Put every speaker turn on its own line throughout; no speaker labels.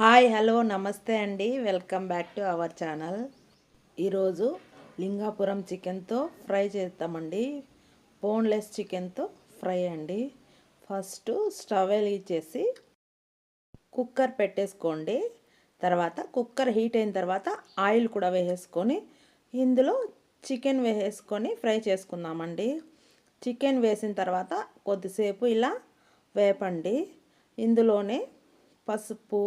Hi hello నమస్తే అండి. Welcome back to our channel. ఈరోజు లింగాపురం చికెన్తో ఫ్రై చేస్తామండి బోన్లెస్ చికెన్తో ఫ్రై అండి. ఫస్ట్ స్టవ్ వెలిగించేసి కుక్కర్ పెట్టేసుకోండి. తర్వాత కుక్కర్ హీట్ అయిన తర్వాత ఆయిల్ కూడా వేసేసుకొని ఇందులో చికెన్ వేసేసుకొని ఫ్రై చేసుకుందామండి. చికెన్ వేసిన తర్వాత కొద్దిసేపు ఇలా వేపండి. ఇందులోనే పసుపు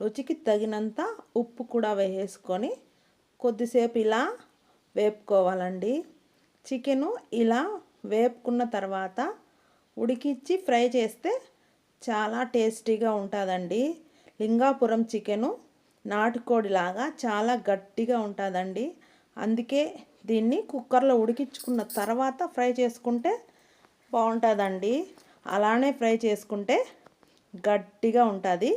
రుచికి తగినంత ఉప్పు కూడా వేసేసుకొని కొద్దిసేపు ఇలా వేపుకోవాలండి. చికెను ఇలా వేపుకున్న తర్వాత ఉడికిచ్చి ఫ్రై చేస్తే చాలా టేస్టీగా ఉంటుందండి. లింగాపురం చికెను నాటుకోడిలాగా చాలా గట్టిగా ఉంటుందండి. అందుకే దీన్ని కుక్కర్లో ఉడికించుకున్న తర్వాత ఫ్రై చేసుకుంటే బాగుంటుందండి. అలానే ఫ్రై చేసుకుంటే గట్టిగా ఉంటుంది.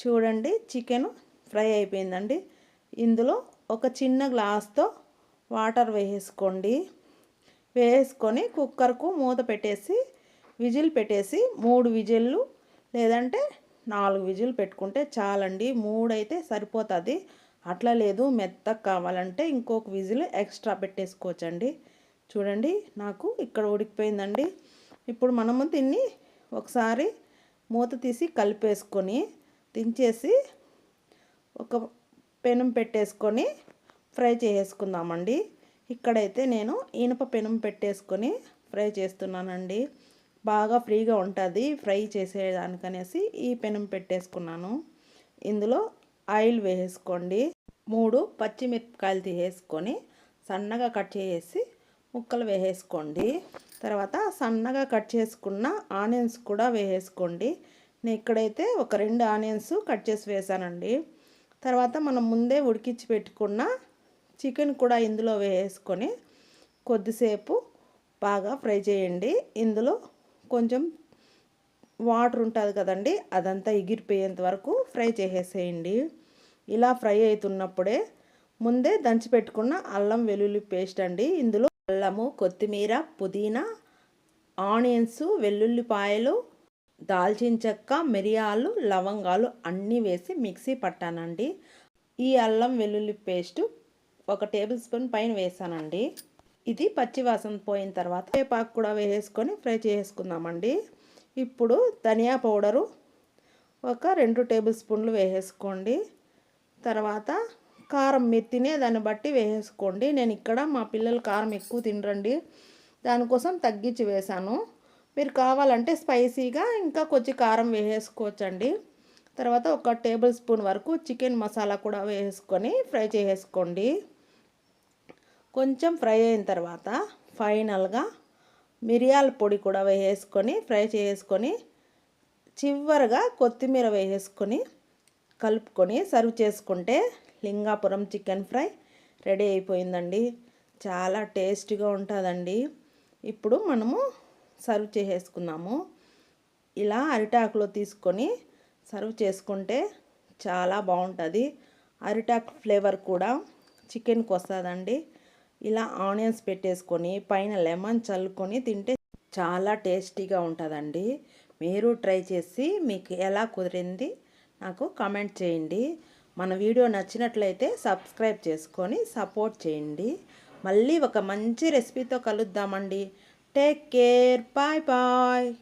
చూడండి చికెన్ ఫ్రై అయిపోయిందండి. ఇందులో ఒక చిన్న గ్లాస్తో వాటర్ వేసుకోండి. వేసుకొని కుక్కర్కు మూత పెట్టేసి విజిల్ పెట్టేసి మూడు విజిల్లు లేదంటే నాలుగు విజిల్ పెట్టుకుంటే చాలండి. మూడు అయితే సరిపోతుంది. అట్లా లేదు మెత్తగా కావాలంటే ఇంకొక విజిల్ ఎక్స్ట్రా పెట్టేసుకోవచ్చండి. చూడండి నాకు ఇక్కడ ఉడికిపోయిందండి. ఇప్పుడు మనము దీన్ని ఒకసారి మూత తీసి కలిపేసుకొని దించేసి ఒక పెనం పెట్టేసుకొని ఫ్రై చేసుకుందామండి. ఇక్కడైతే నేను ఇనుప పెనం పెట్టేసుకొని ఫ్రై చేస్తున్నానండి. బాగా ఫ్రీగా ఉంటుంది ఫ్రై చేసేదానికనేసి ఈ పెనం పెట్టేసుకున్నాను. ఇందులో ఆయిల్ వేసుకోండి. మూడు పచ్చిమిరపకాయలు తీసేసుకొని సన్నగా కట్ చేసి ముక్కలు వేసేసుకోండి. తర్వాత సన్నగా కట్ చేసుకున్న ఆనియన్స్ కూడా వేసేసుకోండి. నేను ఇక్కడైతే ఒక రెండు ఆనియన్స్ కట్ చేసి వేసానండి. తర్వాత మనం ముందే ఉడికించి పెట్టుకున్న చికెన్ కూడా ఇందులో వేసుకొని కొద్దిసేపు బాగా ఫ్రై చేయండి. ఇందులో కొంచెం వాటర్ ఉంటుంది కదండి అదంతా ఎగిరిపోయేంత వరకు ఫ్రై చేసేసేయండి. ఇలా ఫ్రై అవుతున్నప్పుడే ముందే దంచి పెట్టుకున్న అల్లం వెల్లుల్లి పేస్ట్ అండి. ఇందులో అల్లము కొత్తిమీర పుదీనా ఆనియన్స్ వెల్లుల్లిపాయలు దాల్చిన చెక్క మిరియాలు లవంగాలు అన్నీ వేసి మిక్సీ పట్టానండి. ఈ అల్లం వెల్లుల్లి పేస్ట్ ఒక టేబుల్ స్పూన్ పైన వేసానండి. ఇది పచ్చివాసన పోయిన తర్వాత వేపాకు కూడా వేసేసుకొని ఫ్రై చేసుకుందామండి. ఇప్పుడు ధనియా పౌడరు ఒక రెండు టేబుల్ స్పూన్లు వేసేసుకోండి. తర్వాత కారం మీరు దాన్ని బట్టి వేసేసుకోండి. నేను ఇక్కడ మా పిల్లలు కారం ఎక్కువ తినరండి. దానికోసం తగ్గించి వేసాను. మీరు కావాలంటే స్పైసీగా ఇంకా కొంచెం కారం వేసేసుకోవచ్చండి. తర్వాత ఒక టేబుల్ స్పూన్ వరకు చికెన్ మసాలా కూడా వేసుకొని ఫ్రై చేసేసుకోండి. కొంచెం ఫ్రై అయిన తర్వాత ఫైనల్గా మిరియాల పొడి కూడా వేసేసుకొని ఫ్రై చేసుకొని చివరిగా కొత్తిమీర వేసేసుకొని కలుపుకొని సర్వ్ చేసుకుంటే లింగాపురం చికెన్ ఫ్రై రెడీ అయిపోయిందండి. చాలా టేస్టీగా ఉంటుందండి. ఇప్పుడు మనము సర్వ్ చేసేసుకున్నాము. ఇలా అరిటాకులో తీసుకొని సర్వ్ చేసుకుంటే చాలా బాగుంటుంది. అరిటాకు ఫ్లేవర్ కూడా చికెన్కి వస్తుందండి. ఇలా ఆనియన్స్ పెట్టేసుకొని పైన లెమన్ చల్లుకొని తింటే చాలా టేస్టీగా ఉంటుందండి. మీరు ట్రై చేసి మీకు ఎలా కుదిరింది నాకు కమెంట్ చేయండి. మన వీడియో నచ్చినట్లయితే సబ్స్క్రైబ్ చేసుకొని సపోర్ట్ చేయండి. మళ్ళీ ఒక మంచి రెసిపీతో కలుద్దామండి. Take care. Bye bye.